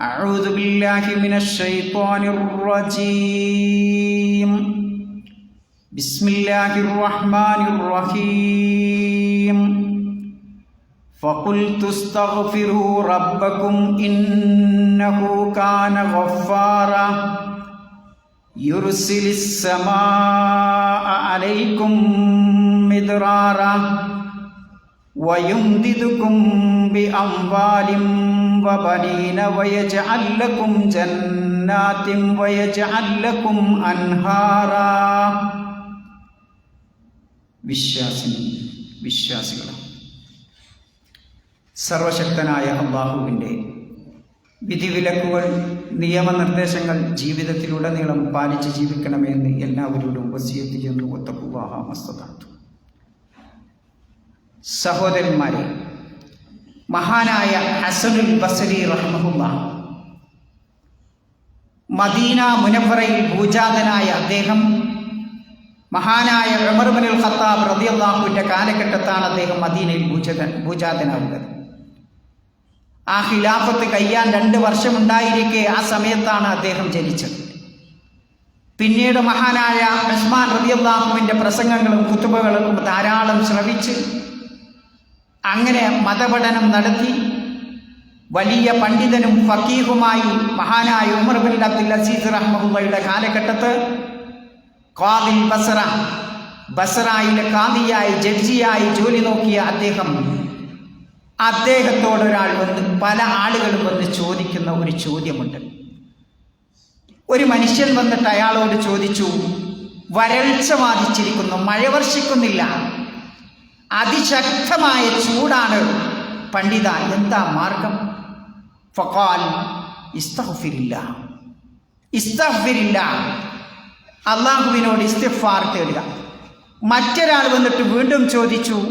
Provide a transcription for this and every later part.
أعوذ بالله من الشيطان الرجيم. بسم الله الرحمن الرحيم. فقلت استغفروا ربكم إنه كان غفارا. يرسل السماء عليكم مدرارا. ويمددكم باموال وبنين ويجعل لكم جنات ويجعل لكم انهارا വിശ്വാസിനി വിശ്വാസികളും സർവശക്തനായ അള്ളാഹുവിൻ്റെ വിധിവിലക്കുകൾ നിയമനിർദ്ദേശങ്ങൾ ജീവിതത്തിലുടനീളം പാലിച്ച് ജീവിക്കണമെന്ന് എല്ലാവരോടും വസിയത്ത് ചെയ്യുന്നു ഒത്തക്കുവാഹമസ്തു സഹോദരന്മാരെ മഹാനായ ഹസനുൽ ബസരി റഹ്മുല്ല മദീന മുനഫറയിൽ ഭൂജാതനായ അദ്ദേഹം മഹാനായ ഉമർബനുൽ ഖത്താബ് റതിയല്ലാഹുവിന്റെ കാലഘട്ടത്താണ് അദ്ദേഹം മദീനയിൽ ഭൂജത ഭൂജാതനാവുന്നത് ആ ഖിലാഫത്ത് കയ്യാൻ രണ്ട് വർഷമുണ്ടായിരിക്കെ ആ സമയത്താണ് അദ്ദേഹം ജനിച്ചത്. പിന്നീട് മഹാനായ ഉസ്മാൻ റതിയല്ലാഹുവിന്റെ പ്രസംഗങ്ങളും കുത്തുബകളും ധാരാളം ശ്രവിച്ച് അങ്ങനെ മതപഠനം നടത്തി വലിയ പണ്ഡിതനും ഫക്കീഹുമായി മഹാനായ ഉമർ ബിൻ അബ്ദുൽ അസീസ് റഹ്മുള്ളയുടെ കാലഘട്ടത്ത് ഖാദിൽ ബസറ ബസറായിലെ കാദിയായി ജഡ്ജിയായി ജോലി നോക്കിയ അദ്ദേഹം അദ്ദേഹത്തോടൊരാൾ വന്ന് പല ആളുകളും വന്ന് ചോദിക്കുന്ന ഒരു ചോദ്യമുണ്ട്. ഒരു മനുഷ്യൻ വന്നിട്ട് അയാളോട് ചോദിച്ചു വരൾച്ച ബാധിച്ചിരിക്കുന്നു മഴ വർഷിക്കുന്നില്ല. അതിശക്തമായ ചൂടാണ്. പണ്ഡിത എന്താ മാർഗം? ഫക്കാൽ ഇസ്തഫിരില്ല ഇസ്തഫിരില്ല അള്ളാഹുവിനോട് ഇസ്തിഫാർ തേടുക. മറ്റൊരാൾ വന്നിട്ട് വീണ്ടും ചോദിച്ചു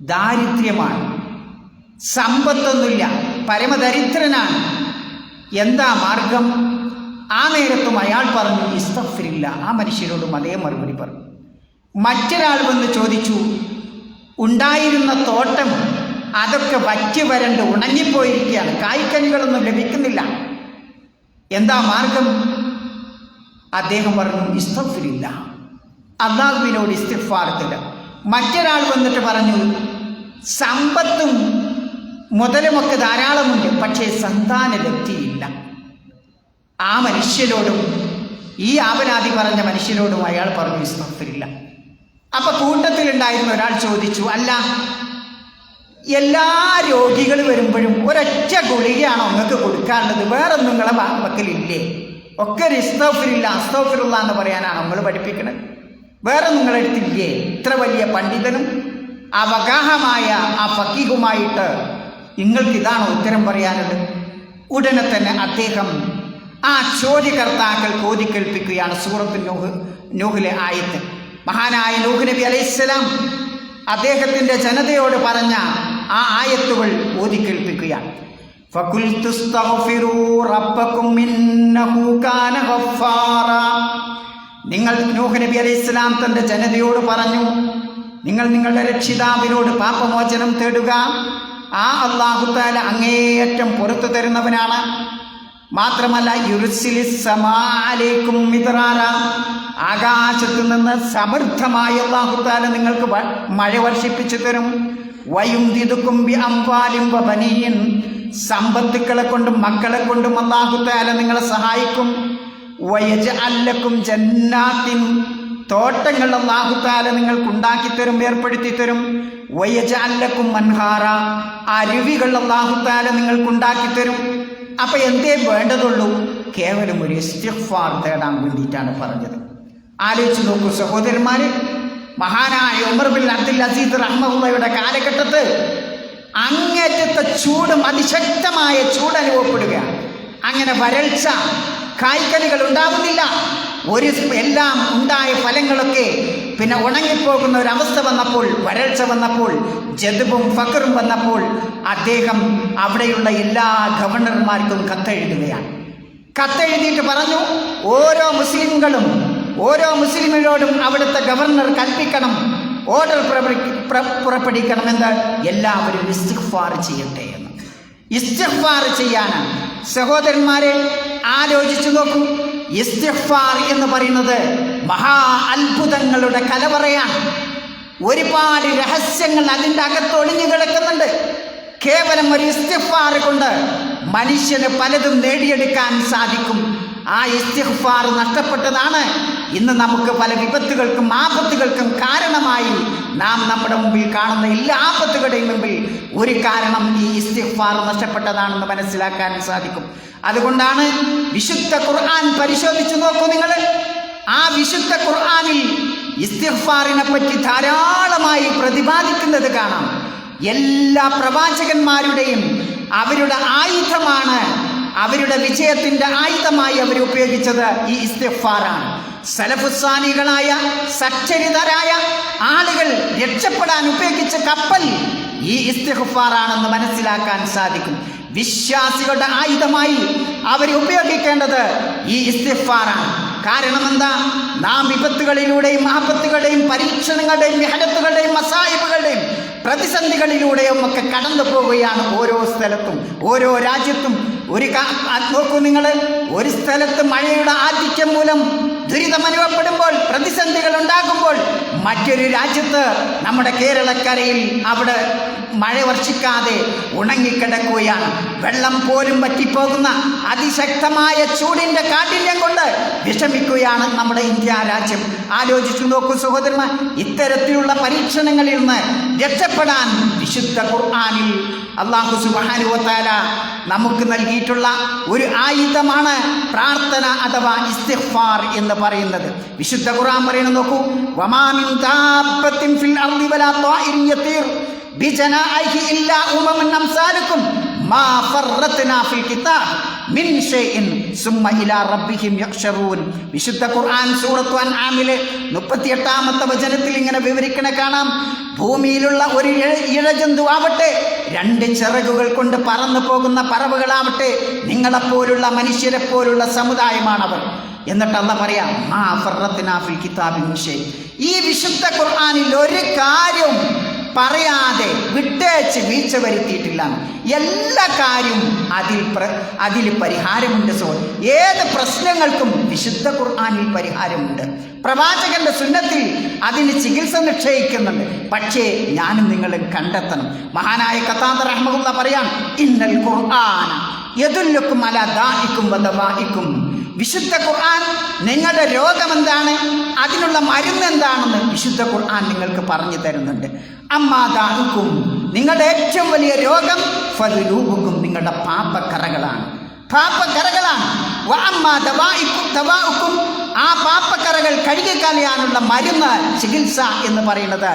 ദാരിദ്ര്യമാണ്. സമ്പത്തൊന്നുമില്ല. പരമദരിദ്രനാണ്. എന്താ മാർഗം? ആ നേരത്തും അയാൾ പറഞ്ഞു ഇസ്തഫിരില്ല ആ മനുഷ്യരോടും അതേ മറുപടി പറഞ്ഞു. മറ്റൊരാൾ വന്ന് ചോദിച്ചു ഉണ്ടായിരുന്ന തോട്ടം അതൊക്കെ വറ്റി വരണ്ട് ഉണങ്ങിപ്പോയിരിക്കുകയാണ്. കായ്ക്കനികളൊന്നും ലഭിക്കുന്നില്ല. എന്താ മാർഗം? അദ്ദേഹം പറഞ്ഞു ഇസ്തഫിലില്ല അള്ളാഹുവിനോട് ഇസ്തിഫാർത്തില്ല മറ്റൊരാൾ വന്നിട്ട് പറഞ്ഞു സമ്പത്തും മുതലുമൊക്കെ ധാരാളമുണ്ട് പക്ഷേ സന്താന ലബ്ധിയില്ല ആ മനുഷ്യരോടും ഈ ആപരാധി പറഞ്ഞ മനുഷ്യരോടും അയാൾ പറഞ്ഞു ഇസ്തഫിരില്ല അപ്പൊ കൂട്ടത്തിലുണ്ടായിരുന്ന ഒരാൾ ചോദിച്ചു അല്ല എല്ലാ രോഗികൾ വരുമ്പോഴും ഒരൊറ്റ ഗുളികയാണോ നിങ്ങൾക്ക് കൊടുക്കാറുള്ളത്? വേറൊന്നും നിങ്ങളെ മക്കളില്ലേ ഒക്കെ ഒരു അസ്തോഫിലുള്ള എന്ന് പറയാനാണ് നിങ്ങൾ പഠിപ്പിക്കുന്നത് വേറെ നിങ്ങളുടെ അടുത്തില്ലേ? ഇത്ര വലിയ പണ്ഡിതനും അവഗാഹമായ ആ ഫക്കീഹുമായിട്ട് നിങ്ങൾക്ക് ഇതാണ് ഉത്തരം പറയാനുള്ളത്? ഉടനെ തന്നെ അദ്ദേഹം ആ ചോദ്യകർത്താക്കൾ കോതിക്കേൽപ്പിക്കുകയാണ് സൂറത്ത് നൂഹ് നൂഹിലെ ആയത്ത്. മഹാനായ നൂഹ് നബി അലൈഹിസ്സലാം അദ്ദേഹത്തിന്റെ ജനതയോട് പറഞ്ഞ ആ ആയത്തുകൾ ഓതി കേൾപ്പിക്കുകയാണ്. നിങ്ങൾ നൂഹ് നബി അലൈഹി ഇസ്ലാം തന്റെ ജനതയോട് പറഞ്ഞു നിങ്ങൾ നിങ്ങളുടെ രക്ഷിതാവിനോട് പാപമോചനം തേടുക. ആ അള്ളാഹുത്താല അങ്ങേയറ്റം പുറത്തു തരുന്നവനാണ്. മാത്രമല്ല യുരുസിലിസമാലേക്കും മിതറാല. ആകാശത്തു നിന്ന് സമൃദ്ധമായ അള്ളാഹുത്താല നിങ്ങൾക്ക് മഴ വർഷിപ്പിച്ചു തരും. വയും ദിതുക്കുംബി അംവാലിം ബനീൻ. സമ്പത്തുക്കളെ കൊണ്ടും മക്കളെ കൊണ്ടും അള്ളാഹുത്താല നിങ്ങളെ സഹായിക്കും. വയജ അല്ലക്കും ജന്നാത്തിൻ. തോട്ടങ്ങൾ അള്ളാഹുത്താല നിങ്ങൾക്ക് ഉണ്ടാക്കി തരും ഏർപ്പെടുത്തി തരും. വയജ അല്ലക്കും മൻഹാറ. അരുവികൾ അള്ളാഹുത്താല നിങ്ങൾക്ക് ഉണ്ടാക്കി തരും. അപ്പൊ എന്തേ വേണ്ടതുള്ളൂ? കേവലം ഒരു ഇസ്തിഗ്ഫാർ തേടാൻ വേണ്ടിയിട്ടാണ് പറഞ്ഞത്. ആലോചിച്ച് നോക്കൂ സഹോദരന്മാര് മഹാനായ ഉമർ ബിൻ അബ്ദുൽ അസീദ് റഹ്മുള്ളയുടെ കാലഘട്ടത്ത് അങ്ങേറ്റത്തെ ചൂടും അതിശക്തമായ ചൂട് അനുഭവപ്പെടുകയാണ്. അങ്ങനെ വരൾച്ച കായ്ക്കലുകൾ ഉണ്ടാവുന്നില്ല. ഒരു എല്ലാം ഉണ്ടായ ഫലങ്ങളൊക്കെ പിന്നെ ഉണങ്ങിപ്പോകുന്ന ഒരവസ്ഥ വന്നപ്പോൾ വരൾച്ച വന്നപ്പോൾ ജതുബും ഫക്കറും വന്നപ്പോൾ അദ്ദേഹം അവിടെയുള്ള എല്ലാ ഗവർണർമാർക്കും കത്തെഴുതുകയാണ്. കത്തെഴുതിയിട്ട് പറഞ്ഞു ഓരോ മുസ്ലിങ്ങളും ഓരോ മുസ്ലിമിനോടും അവിടുത്തെ ഗവർണർ കൽപ്പിക്കണം ഓർഡർ പുറപ്പെടുവിക്കണമെന്ന് എല്ലാവരും ഇസ്തിഫാർ ചെയ്യട്ടെ എന്ന്. ഇസ്തിഫാർ ചെയ്യാനാണ് സഹോദരന്മാരെ ആലോചിച്ചു നോക്കൂ. ഇസ്തിഫാർ എന്ന് പറയുന്നത് മഹാ അത്ഭുതങ്ങളുടെ കലവറയാണ്. ഒരുപാട് രഹസ്യങ്ങൾ അതിന്റെ അകത്ത് ഒളിഞ്ഞു കിടക്കുന്നുണ്ട്. കേവലം ഒരു ഇസ്തിഫാർ കൊണ്ട് മനുഷ്യന് പലതും നേടിയെടുക്കാൻ സാധിക്കും. ആ ഇസ്തിഗ്ഫാർ നഷ്ടപ്പെട്ടതാണ്. ഇന്ന് നമുക്ക് പല വിപത്തുകൾക്കും ആപത്തുകൾക്കും കാരണമായി നാം നമ്മുടെ മുമ്പിൽ കാണുന്ന എല്ലാ ആപത്തുകളുടെയും മുമ്പിൽ ഒരു കാരണം ഈ ഇസ്തിഗ്ഫാർ നഷ്ടപ്പെട്ടതാണെന്ന് മനസ്സിലാക്കാൻ സാധിക്കും. അതുകൊണ്ടാണ് വിശുദ്ധ ഖുർആൻ പരിശോധിച്ചു നോക്കൂ നിങ്ങൾ. ആ വിശുദ്ധ ഖുർആനിൽ ഇസ്തിഗ്ഫാറിനെ പറ്റി ധാരാളമായി പ്രതിപാദിക്കുന്നത് കാണാം. എല്ലാ പ്രവാചകന്മാരുടെയും അവരുടെ ആയുധമാണ് അവരുടെ വിജയത്തിന്റെ ആയുധമായി അവർ ഉപയോഗിച്ചത് ഈ ഇസ്തിഫാറാണ് സലഫുസാനികളായ സച്ചരിതരായ ആളുകൾ രക്ഷപ്പെടാൻ ഉപയോഗിച്ച കപ്പൽ ഈ ഇസ്തിഗ്ഫാറാണെന്ന് മനസ്സിലാക്കാൻ സാധിക്കും. വിശ്വാസികളുടെ ആയുധമായി അവർ ഉപയോഗിക്കേണ്ടത് ഈ ഇസ്തിഗ്ഫാറാണ്. കാരണം എന്താ? നാം വിപത്തുകളിലൂടെയും ആപത്തുകളുടെയും പരീക്ഷണങ്ങളുടെയും മെഹനത്തുകളുടെയും മസായിബുകളുടെയും പ്രതിസന്ധികളിലൂടെയും ഒക്കെ കടന്നു പോവുകയാണ് ഓരോ സ്ഥലത്തും ഓരോ രാജ്യത്തും. ഒരു നോക്കൂ നിങ്ങൾ ഒരു സ്ഥലത്ത് മഴയുടെ ആധിക്യം മൂലം ദുരിതം അനുഭവപ്പെടുമ്പോൾ പ്രതിസന്ധികൾ ഉണ്ടാകുമ്പോൾ മറ്റൊരു രാജ്യത്ത് നമ്മുടെ കേരളക്കരയിൽ അവിടെ മഴ വർഷിക്കാതെ ഉണങ്ങിക്കിടക്കുകയാണ്. വെള്ളം പോലും വറ്റിപ്പോകുന്ന അതിശക്തമായ ചൂടിന്റെ കാഠിന്യം കൊണ്ട് വിഷമിക്കുകയാണ് നമ്മുടെ ഇന്ത്യ രാജ്യം. ആലോചിച്ചു നോക്കൂ സഹോദരന്മാർ ഇത്തരത്തിലുള്ള പരീക്ഷണങ്ങളിൽ നിന്ന് രക്ഷപ്പെടാൻ വിശുദ്ധ ഖുർആനിൽ അള്ളാഹു സുബാനുവത്താല നമുക്ക് നൽകിയിട്ടുള്ള ഒരു ആയുധമാണ് പ്രാർത്ഥന അഥവാ ഇസ്തിഫാർ എന്ന് പറയുന്നത്. വിശുദ്ധ ഖുറാൻ പറയുന്നത് നോക്കൂ വമാമിൻ ദാബത്തിൻ ഫിൽ അർദി വലാ ത്വാഇരിൻ യതീർ ബിജനാഇഹി ഇല്ലാ ഉമമൻ നംസാലുകും മാ ഫർറത്നാ ഫിൽ കിതാബ്. മിൻ ഷൈഇൻ സുമ്മ ഇലാ റബ്ബിഹിം യഹ്ശറൂൻ വിശുദ്ധ ഖുർആൻ സൂറത്തു അൻആമിലെ 38ാമത്തെ വചനത്തിൽ ഇങ്ങനെ വിവരിക്കണ കാണാം. ഭൂമിയിലുള്ള ഒരു ഇഴ- ഇഴജന്തു ആവട്ടെ രണ്ട് ചിറകുകൾ കൊണ്ട് പറന്നു പോകുന്ന പറവുകളാവട്ടെ നിങ്ങളെപ്പോലുള്ള മനുഷ്യരെ പോലുള്ള സമുദായമാണവർ. എന്നിട്ട് അല്ല പറയാം മാ ഫിൽ കിതാബിൻ. ഈ വിശുദ്ധ ഖുർആനിൽ ഒരു കാര്യവും പറയാതെ വിട്ടേച്ച് വീഴ്ച വരുത്തിയിട്ടില്ല എല്ലാ കാര്യവും അതിൽ പ്ര അതിൽ പരിഹാരമുണ്ട് സോ ഏത് പ്രശ്നങ്ങൾക്കും വിശുദ്ധ ഖുർആാനിൽ പരിഹാരമുണ്ട്. പ്രവാചകന്റെ സുന്നത്തിൽ അതിന് ചികിത്സ നിക്ഷയിക്കുന്നുണ്ട് പക്ഷേ ഞാനും നിങ്ങളും കണ്ടെത്തണം. മഹാനായ കത്താന്ത റഹ്മുള്ള പറയാം ഇന്നൽ ഖുർആാന എതുല്ലക്കും അല ദാഹിക്കും വദവാഇക്കും വിശുദ്ധ ഖുർആൻ നിങ്ങളുടെ രോഗം എന്താണ് അതിനുള്ള മരുന്ന് എന്താണെന്ന് വിശുദ്ധ ഖുർആൻ നിങ്ങൾക്ക് പറഞ്ഞു തരുന്നുണ്ട്. അമ്മാതാക്കും നിങ്ങളുടെ ഏറ്റവും വലിയ രോഗം ഫലരൂപക്കും നിങ്ങളുടെ പാപ്പക്കറകളാണ് പാപ്പക്കറകളാണ് ആ പാപ്പക്കറകൾ കഴുകിക്കളയാനുള്ള മരുന്ന് ചികിത്സ എന്ന് പറയുന്നത്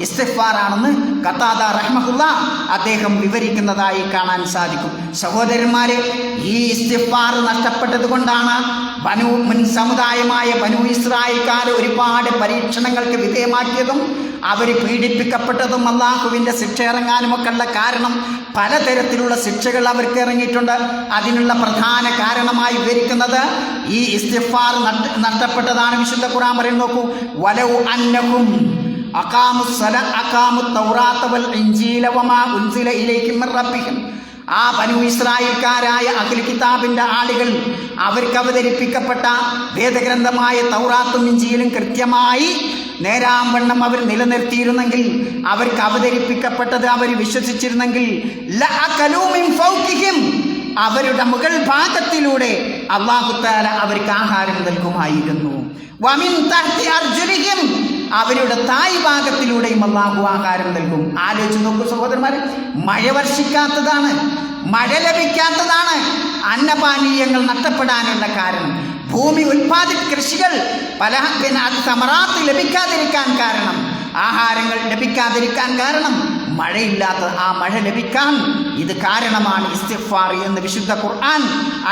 ഇസ്തിഫാറാണെന്ന് കത്താദ റഹ്മഹുല്ല അദ്ദേഹം വിവരിക്കുന്നതായി കാണാൻ സാധിക്കും. സഹോദരന്മാരെ ഈ ഇസ്തിഫാർ നഷ്ടപ്പെട്ടത് കൊണ്ടാണ് ബനു മുൻ സമുദായമായ ബനു ഇസ്രായിക്കാർ ഒരുപാട് പരീക്ഷണങ്ങൾക്ക് വിധേയമാക്കിയതും അവർ പീഡിപ്പിക്കപ്പെട്ടതും അള്ളാഹുവിന്റെ ശിക്ഷ ഇറങ്ങാനുമൊക്കെയുള്ള കാരണം പലതരത്തിലുള്ള ശിക്ഷകൾ അവർക്ക് ഇറങ്ങിയിട്ടുണ്ട്. അതിനുള്ള പ്രധാന കാരണമായി വിവരിക്കുന്നത് ഈ ഇസ്തിഫാർ നഷ്ടപ്പെട്ടതാണ് വിശുദ്ധ ഖുറാൻ പറയും നോക്കൂ വലവു അന്നഹും അക്കാമു സല അക്കാമു തൗറാത്തവൽ ഇഞ്ചീലവമാ ഇൻജീല വമാ ഉൻസില ഇലൈഹിം മിർ റബ്ബിഹിം. ആ പനു ഇസ്രായേൽക്കാരായ അഖിൽ കിതാബിന്റെ ആളുകൾ അവർക്ക് അവതരിപ്പിക്കപ്പെട്ട വേദഗ്രന്ഥമായ തൗറാത്തും ഇഞ്ചിയിലും കൃത്യമായി നേരാംവണ്ണം അവർ നിലനിർത്തിയിരുന്നെങ്കിൽ അവർക്ക് അവതരിപ്പിക്കപ്പെട്ടത് അവർ വിശ്വസിച്ചിരുന്നെങ്കിൽ അവരുടെ മുകൾ ഭാഗത്തിലൂടെ അള്ളാഹുത്താല അവർക്ക് ആഹാരം നൽകുമായിരുന്നു. അവരുടെ തായ് ഭാഗത്തിലൂടെയും അള്ളാഹു ആഹാരം നൽകും. ആലോചിച്ച് നോക്കൂ സഹോദരന്മാരെ മഴ വർഷിക്കാത്തതാണ് മഴ ലഭിക്കാത്തതാണ് അന്നപാനീയങ്ങൾ നഷ്ടപ്പെടാനുള്ള കാരണം. ഭൂമി ഉൽപാദി കൃഷികൾ പല പിന്നെ അത് സമറാത്ത് ലഭിക്കാതിരിക്കാൻ കാരണം ആഹാരങ്ങൾ ലഭിക്കാതിരിക്കാൻ കാരണം മഴയില്ലാത്ത ആ മഴ ലഭിക്കാൻ ഇത് കാരണമാണ് ഇസ്തിഫാർ എന്ന് വിശുദ്ധ ഖുർആൻ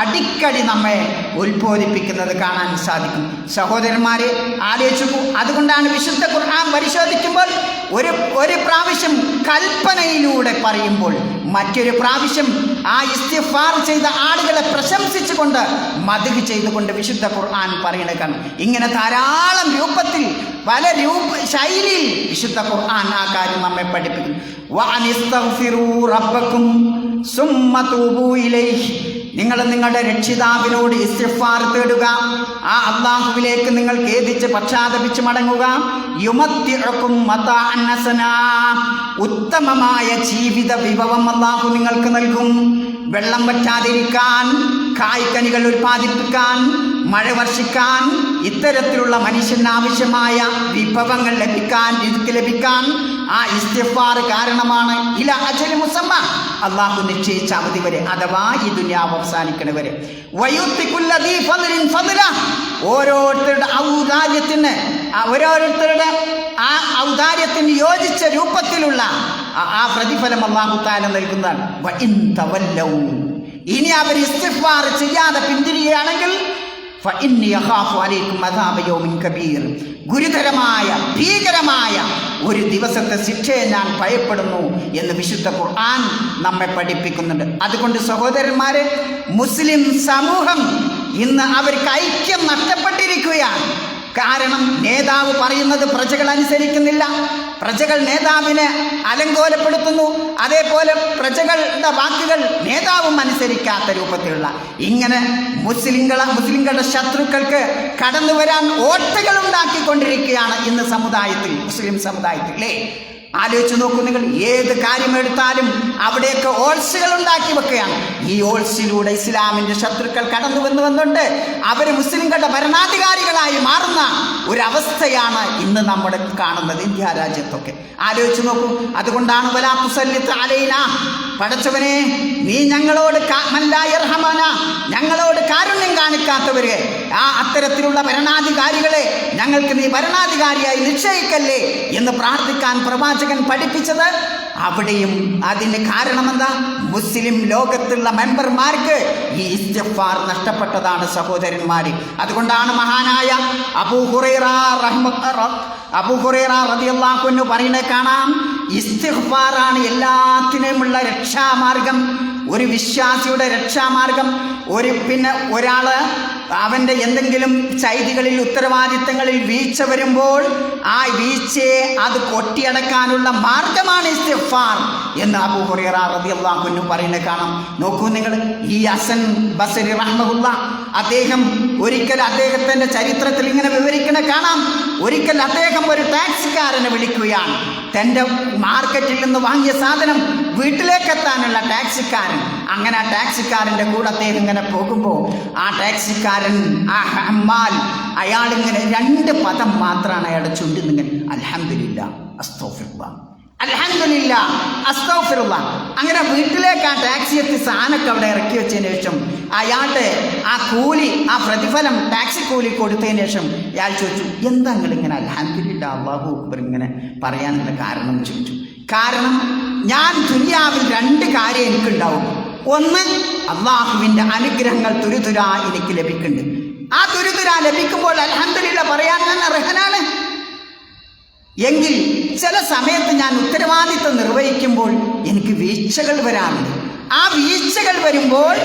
അടിക്കടി നമ്മെ ഉത്ബോധിപ്പിക്കുന്നത് കാണാൻ സാധിക്കും. സഹോദരന്മാരെ ആലോചിച്ചു അതുകൊണ്ടാണ് വിശുദ്ധ ഖുർആൻ പരിശോധിക്കുമ്പോൾ ഒരു ഒരു പ്രാവശ്യം കൽപ്പനയിലൂടെ പറയുമ്പോൾ മറ്റൊരു പ്രാവശ്യം ആ ഇസ്തിഫാർ ചെയ്ത ആളുകളെ പ്രശംസിച്ചുകൊണ്ട് മധുഹ് ചെയ്തുകൊണ്ട് വിശുദ്ധ ഖുർആൻ പറയണേക്കാണ് കാണും. ഇങ്ങനെ ധാരാളം രൂപത്തിൽ പല രൂപ ശൈലിയിൽ വിശുദ്ധ ഖുർആൻ ആ കാര്യം നമ്മെ പഠിപ്പിക്കും വഅനിസ്തഗ്ഫിറൂ റബ്ബക്കും സുമ്മ തൂബൂ ഇലൈഹി. നിങ്ങൾ നിങ്ങളുടെ രക്ഷിതാവിനോട് ഇസ്തിഫാർ തേടുക. ആ അള്ളാഹുവിലേക്ക് നിങ്ങൾ ഖേദിച്ച് പക്ഷാതപിച്ച് മടങ്ങുക. യുമത്തിഴക്കും ഉത്തമമായ ജീവിത വിഭവം അള്ളാഹു നിങ്ങൾക്ക് നൽകും. വെള്ളം പറ്റാതിരിക്കാൻ കായ്ക്കനികൾ ഉൽപ്പാദിപ്പിക്കാൻ മഴ വർഷിക്കാൻ ഇത്തരത്തിലുള്ള മനുഷ്യന് ആവശ്യമായ വിഭവങ്ങൾ ലഭിക്കാൻ രീതിക്ക് ലഭിക്കാൻ ആ ഇസ്തിഫാർ കാരണമാണ് ഇല അജലി മുസമ്മ അള്ളാഹു നിശ്ചയിച്ച അവധി വരെ അഥവാ ഈ ദുനിയാവ് അവസാനിക്കണവരെ. ഓരോരുത്തരുടെ ഔദാര്യത്തിന് ഓരോരുത്തരുടെ ആ ഔദാര്യത്തിന് യോജിച്ച രൂപത്തിലുള്ള ആ- പ്രതിഫലം അള്ളാഹു താല നൽകുന്നതാണ്. ഇനി അവർ ഇസ്തിഫാർ ചെയ്യാതെ പിന്തിരിയുകയാണെങ്കിൽ ഗുരുതരമായ ഭീകരമായ ഒരു ദിവസത്തെ ശിക്ഷയെ ഞാൻ ഭയപ്പെടുന്നു എന്ന് വിശുദ്ധ ഖുർആൻ നമ്മെ പഠിപ്പിക്കുന്നുണ്ട്. അതുകൊണ്ട് സഹോദരന്മാരെ മുസ്ലിം സമൂഹം ഇന്ന് അവർക്ക് ഐക്യം നഷ്ടപ്പെട്ടിരിക്കുകയാണ്. കാരണം നേതാവ് പറയുന്നത് പ്രജകൾ അനുസരിക്കുന്നില്ല. പ്രജകൾ നേതാവിനെ അലങ്കോലപ്പെടുത്തുന്നു. അതേപോലെ പ്രജകളുടെ വാക്കുകൾ നേതാവും അനുസരിക്കാത്ത രൂപത്തിലുള്ള. ഇങ്ങനെ മുസ്ലിങ്ങളെ മുസ്ലിങ്ങളുടെ ശത്രുക്കൾക്ക് കടന്നു വരാൻ ഓട്ടകൾ ഉണ്ടാക്കിക്കൊണ്ടിരിക്കുകയാണ് ഇന്ന് സമുദായത്തിൽ മുസ്ലിം സമുദായത്തിൽ അല്ലേ? ആലോചിച്ച് നോക്കൂ നിങ്ങൾ ഏത് കാര്യം എടുത്താലും അവിടെയൊക്കെ ഓൾസുകൾ ഉണ്ടാക്കി വെക്കുകയാണ്. ഈ ഓൾസിലൂടെ ഇസ്ലാമിന്റെ ശത്രുക്കൾ കടന്നു വന്നു വന്നുകൊണ്ട് അവർ മുസ്ലിങ്ങളുടെ ഭരണാധികാരികളായി മാറുന്ന ഒരവസ്ഥയാണ് ഇന്ന് നമ്മുടെ കാണുന്നത് ഇന്ത്യ രാജ്യത്തൊക്കെ. ആലോചിച്ച് നോക്കൂ അതുകൊണ്ടാണ് വലാത്തുസല്ലിത്ത് അലൈന പടച്ചവനെ നീ ഞങ്ങളോട് ഞങ്ങളോട് കാരുണ്യം കാണിക്കാത്തവരെ ആ അത്തരത്തിലുള്ള ഭരണാധികാരികളെ ഞങ്ങൾക്ക് നീ ഭരണാധികാരിയായി നിശ്ചയിക്കല്ലേ എന്ന് പ്രാർത്ഥിക്കാൻ പ്രവാചകൻ പഠിപ്പിച്ചത് അവിടെയും അതിന് കാരണമെന്താ? മുസ്ലിം ലോകത്തുള്ള മെമ്പർമാർക്ക് ഈ ഇസ്തിഗ്ഫാർ നഷ്ടപ്പെട്ടതാണ് സഹോദരന്മാർ അതുകൊണ്ടാണ് മഹാനായ അബൂ ഹുറൈറ റഹ്മ അബൂഹുറൈറ അൻഹു പറയുന്നത് കാണാം. ഇസ്തിഗ്ഫാറാണ് എല്ലാത്തിനുമുള്ള രക്ഷാമാർഗം. ഒരു വിശ്വാസിയുടെ രക്ഷാമാർഗം. ഒരു പിന്നെ ഒരാൾ അവന്റെ എന്തെങ്കിലും ചൈതികളിൽ ഉത്തരവാദിത്തങ്ങളിൽ വീഴ്ച വരുമ്പോൾ ആ വീഴ്ചയെ അത് കൊട്ടിയടക്കാനുള്ള മാർഗമാണ് ഇസ്തിഫാർ എന്ന് അബൂ ഹുറൈറ റളിയല്ലാഹു അൻഹു പറയുന്നത് കാണാം. നോക്കൂ നിങ്ങൾ ഈ അസൻ ബസരി റഹ്മുള്ള അദ്ദേഹം ഒരിക്കൽ അദ്ദേഹത്തിന്റെ ചരിത്രത്തിൽ ഇങ്ങനെ വിവരിക്കണ കാണാം. ഒരിക്കൽ അദ്ദേഹം ഒരു ടാക്സിക്കാരനെ വിളിക്കുകയാണ്. തന്റെ മാർക്കറ്റിൽ നിന്ന് വാങ്ങിയ സാധനം വീട്ടിലേക്ക് എത്താനുള്ള ടാക്സിക്കാരൻ. അങ്ങനെ ആ ടാക്സിക്കാരന്റെ കൂടെ അദ്ദേഹം ഇങ്ങനെ പോകുമ്പോൾ ആ ടാക്സിക്കാരൻ ആ ഹമ്മാൽ അയാളിങ്ങനെ രണ്ട് പദം മാത്രമാണ് അയാളുടെ ചുണ്ടിൽ അലഹമില്ല അൽഹംദുലില്ല അസ്തോഫിറുള്ള അസ്തൗഫിറുള്ള അങ്ങനെ വീട്ടിലേക്ക് ആ ടാക്സി എത്തി സാധനമൊക്കെ അവിടെ ഇറക്കി വെച്ചതിന് ശേഷം അയാളുടെ ആ കൂലി ആ പ്രതിഫലം ടാക്സി കൂലി കൊടുത്തതിന് ശേഷം അയാൾ ചോദിച്ചു എന്താ നിങ്ങൾ ഇങ്ങനെ അലഹമില്ല അള്ളാഹു അക്ബർ ഇങ്ങനെ പറയാനുള്ള കാരണം? ചോദിച്ചു. കാരണം ഞാൻ ദുനിയാവിൽ രണ്ട് കാര്യം എനിക്കുണ്ടാവും. ഒന്ന് അള്ളാഹുവിന്റെ അനുഗ്രഹങ്ങൾ തുരുതുരാ എനിക്ക് ലഭിക്കുന്നുണ്ട്. ആ തുരുതുരാ ലഭിക്കുമ്പോൾ അലഹമില്ല പറയാൻ ഞാൻ അർഹനാണ്. എങ്കിൽ ചില സമയത്ത് ഞാൻ ഉത്തരവാദിത്വം നിർവഹിക്കുമ്പോൾ എനിക്ക് വീഴ്ചകൾ വരാറുണ്ട്. ആ വീഴ്ചകൾ വരുമ്പോൾ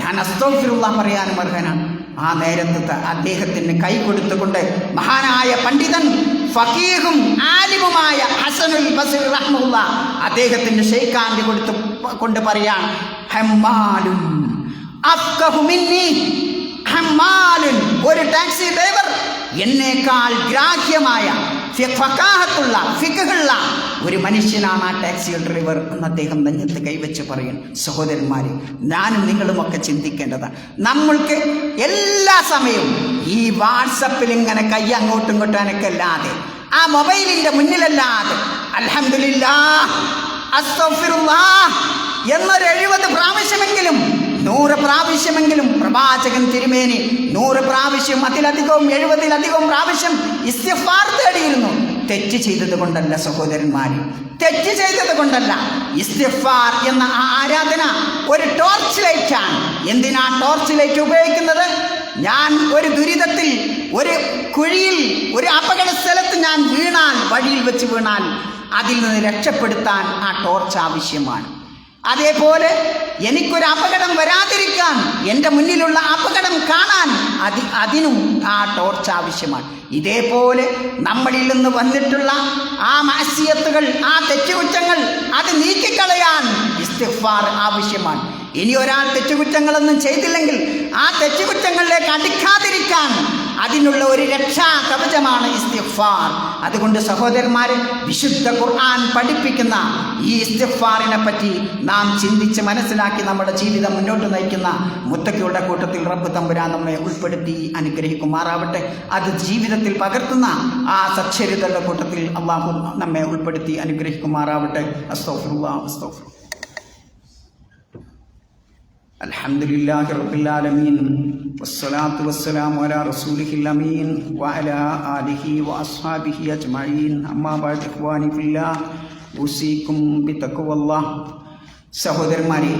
ഞാൻ അസ്തോഫിറുള്ള പറയാനും അർഹനാണ്. ആ നേരത്തെ അദ്ദേഹത്തിന് കൈ കൊടുത്തുകൊണ്ട് മഹാനായ പണ്ഡിതൻ ഫക്കീഹും ആലിമുമായ ഹസനുൽ ബസീർ റഹ്മുള്ള അദ്ദേഹത്തിന്റെ ഷെയ്ഖാന്റെ കൊടുത്ത് കൊണ്ട് പറയാൻ ഹെമ്മാലും ഒരു ടാക്സി ഡ്രൈവർ എന്നേക്കാൾ ഗ്രാഹ്യമായ ഫി- ഫിക്കുള്ള ഒരു മനുഷ്യനാണ് ആ ടാക്സി ഡ്രൈവർ എന്ന് അദ്ദേഹം നെഞ്ഞത്ത് കൈവച്ച് പറയും. സഹോദരന്മാരെ ഞാനും നിങ്ങളുമൊക്കെ ചിന്തിക്കേണ്ടതാണ് നമ്മൾക്ക് എല്ലാ സമയവും ഈ വാട്സപ്പിൽ ഇങ്ങനെ കൈ അങ്ങോട്ടും ഇങ്ങോട്ടും അനക്കല്ലാതെ ആ മൊബൈലിന്റെ മുന്നിലല്ലാതെ അലഹമില്ല എന്നൊരു എഴുപത് പ്രാവശ്യമെങ്കിലും നൂറ് പ്രാവശ്യമെങ്കിലും പ്രവാചകൻ തിരുമേനി നൂറ് പ്രാവശ്യം അതിലധികവും എഴുപതിലധികവും പ്രാവശ്യം ഇസ്തിഫാർ തേടിയിരുന്നു. തെറ്റ് ചെയ്തത് കൊണ്ടല്ല സഹോദരന്മാരെ തെറ്റ് ചെയ്തത് കൊണ്ടല്ല. ഇസ്തിഫാർ എന്ന ആ ആരാധന ഒരു ടോർച്ച് ലൈറ്റാണ് എന്തിനാ ടോർച്ച് ലൈറ്റ് ഉപയോഗിക്കുന്നത്? ഞാൻ ഒരു ദുരിതത്തിൽ ഒരു കുഴിയിൽ ഒരു അപകട സ്ഥലത്ത് ഞാൻ വീണാൽ വഴിയിൽ വെച്ച് വീണാൽ അതിൽ നിന്ന് രക്ഷപ്പെടുത്താൻ ആ ടോർച്ച് ആവശ്യമാണ്. അതേപോലെ എനിക്കൊരു അപകടം വരാതിരിക്കാൻ എന്റെ മുന്നിലുള്ള അപകടം കാണാൻ അതി അതിനും ആ ടോർച്ച് ആവശ്യമാണ്. ഇതേപോലെ നമ്മളിൽ നിന്ന് വന്നിട്ടുള്ള ആ മാസിയത്തുകൾ ആ തെറ്റുകുറ്റങ്ങൾ അത് നീക്കിക്കളയാൻ ഇസ്തിഫാർ ആവശ്യമാണ്. ഇനി ഒരാൾ തെറ്റുകുറ്റങ്ങളൊന്നും ചെയ്തില്ലെങ്കിൽ ആ തെറ്റുകുറ്റങ്ങളിലേക്ക് അടിക്കാതിരിക്കാൻ അതിനുള്ള ഒരു രക്ഷാ കവചമാണ് ഇസ്തിഫാർ അതുകൊണ്ട് സഹോദരന്മാരെ വിശുദ്ധ ഖുർആൻ പഠിപ്പിക്കുന്ന ഈ ഇസ്തിഫാറിനെ പറ്റി നാം ചിന്തിച്ച് മനസ്സിലാക്കി നമ്മുടെ ജീവിതം മുന്നോട്ട് നയിക്കുന്ന മുത്തക്കയുടെ കൂട്ടത്തിൽ റബ്ബ് തമ്പുരാൻ നമ്മെ ഉൾപ്പെടുത്തി അനുഗ്രഹിക്കുമാറാവട്ടെ. അത് ജീവിതത്തിൽ പകർത്തുന്ന ആ സച്ചരിതരുടെ കൂട്ടത്തിൽ അള്ളാഹു നമ്മെ ഉൾപ്പെടുത്തി അനുഗ്രഹിക്കുമാറാവട്ടെ. അസ്തോഫിറുല്ലാ അസ്തോഫിറു. الحمد لله رب العالمين والصلاة والسلام على رسوله الأمين وعلى آله وأصحابه أجمعين أما بعد إخواني في الله أوصيكم بتقوى الله സഹോദരന്മാരെ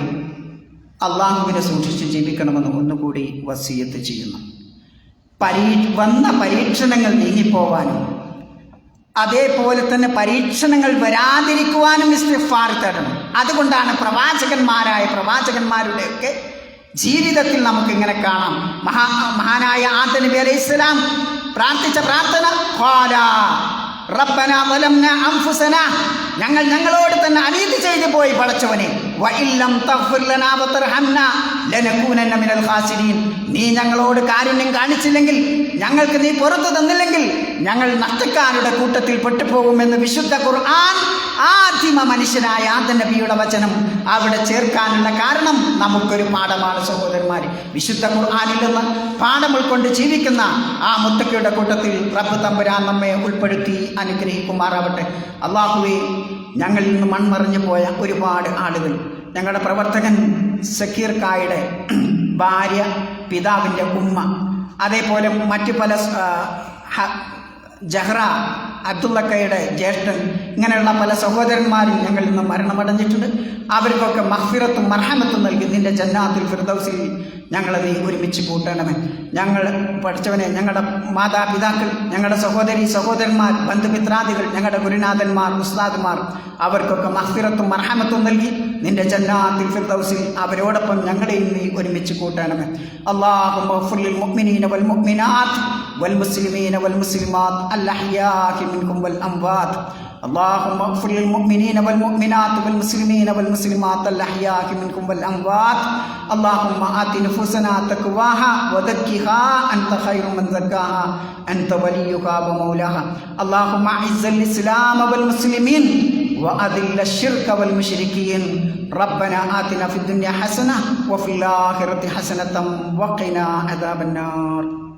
അള്ളാഹുവിനെ സൂക്ഷിച്ച് ജീവിക്കണമെന്ന് ഒന്നുകൂടി വസീയത്ത് ചെയ്യുന്നു പരീ വന്ന പരീക്ഷണങ്ങൾ നീങ്ങിപ്പോവാനും അതേപോലെ തന്നെ പരീക്ഷണങ്ങൾ വരാതിരിക്കുവാനും ഇസ്തിഫാർ തരണം അതുകൊണ്ടാണ് പ്രവാചകന്മാരായ പ്രവാചകന്മാരുടെയൊക്കെ ജീവിതത്തിൽ നമുക്ക് ഇങ്ങനെ കാണാം. മഹാ മഹാനായ ആദ നബി അലൈഹി ഇസ്ലാം പ്രാർത്ഥിച്ച പ്രാർത്ഥന റബ്ബന ഞങ്ങൾ ഞങ്ങളോട് തന്നെ അനീതി ചെയ്തു പോയി പടച്ചവനെ. തഗ്ഫിർ ലനാ മിനൽ ഖാസിരീൻ. നീ ഞങ്ങളോട് കാരുണ്യം കാണിച്ചില്ലെങ്കിൽ ഞങ്ങൾക്ക് നീ പുറത്തു തന്നില്ലെങ്കിൽ ഞങ്ങൾ നഷ്ടക്കാരുടെ കൂട്ടത്തിൽ പെട്ടുപോകുമെന്ന് വിശുദ്ധ ഖുർആൻ ആദിമ മനുഷ്യനായ ആദ നബിയുടെ വചനം അവിടെ ചേർക്കാനുള്ള കാരണം നമുക്കൊരു പാഠമാണ് സഹോദരന്മാർ വിശുദ്ധ ഖുർആനിൽ നിന്ന് പാഠം ഉൾക്കൊണ്ട് ജീവിക്കുന്ന ആ മുത്തക്കയുടെ കൂട്ടത്തിൽ റബ്ബ് തമ്പുരാൻ നമ്മെ ഉൾപ്പെടുത്തി അനുഗ്രഹിക്കുമാറാവട്ടെ. അള്ളാഹുവെ ഞങ്ങളിൽ നിന്ന് മൺമറിഞ്ഞു പോയ ഒരുപാട് ആളുകൾ ഞങ്ങളുടെ പ്രവർത്തകൻ സക്കീർ കായുടെ ഭാര്യ പിതാവിന്റെ ഉമ്മ. അതേപോലെ മറ്റു പല ജഹ്റ അബ്ദുള്ളക്കയുടെ ജ്യേഷ്ഠൻ ഇങ്ങനെയുള്ള പല സഹോദരന്മാരും ഞങ്ങളിൽ നിന്ന് മരണമടഞ്ഞിട്ടുണ്ട് അവർക്കൊക്കെ മഹ്ഫിറത്തും മർഹമത്തും നൽകി നിന്റെ ജന്നാത്തുൽ ഫിർദൗസിൽ ഞങ്ങളെ നീ ഒരുമിച്ച് കൂട്ടണമേ ഞങ്ങൾ പഠിച്ചവനെ ഞങ്ങളുടെ മാതാപിതാക്കൾ ഞങ്ങളുടെ സഹോദരി സഹോദരന്മാർ ബന്ധുമിത്രാദികൾ ഞങ്ങളുടെ ഗുരുനാഥന്മാർ ഉസ്താദുമാർ അവർക്കൊക്കെ മഹ്ഫിറത്തും മർഹമത്തും നൽകി നിന്റെ ജന്നാത്തുൽ ഫിർദൗസിൽ അവരോടൊപ്പം ഞങ്ങളെയും നീ ഒരുമിച്ച് കൂട്ടണമേ അള്ളാഹു മുഅ്മിനീന വൽ മുഅ്മിനാത്ത് والمسلمين والمسلمات الأحياء منكم والأموات. اللهم اغفر للمؤمنين والمؤمنات والمسلمين والمسلمات الأحياء منكم والأموات. اللهم آت نفوسنا تقواها وزكها. أنت خير من زكاها. أنت وليها ومولاها. اللهم أعز الإسلام والمسلمين وأذل الشرك والمشركين. ربنا آتنا في الدنيا حسنة وفي الآخرة حسنة وقنا عذاب النار.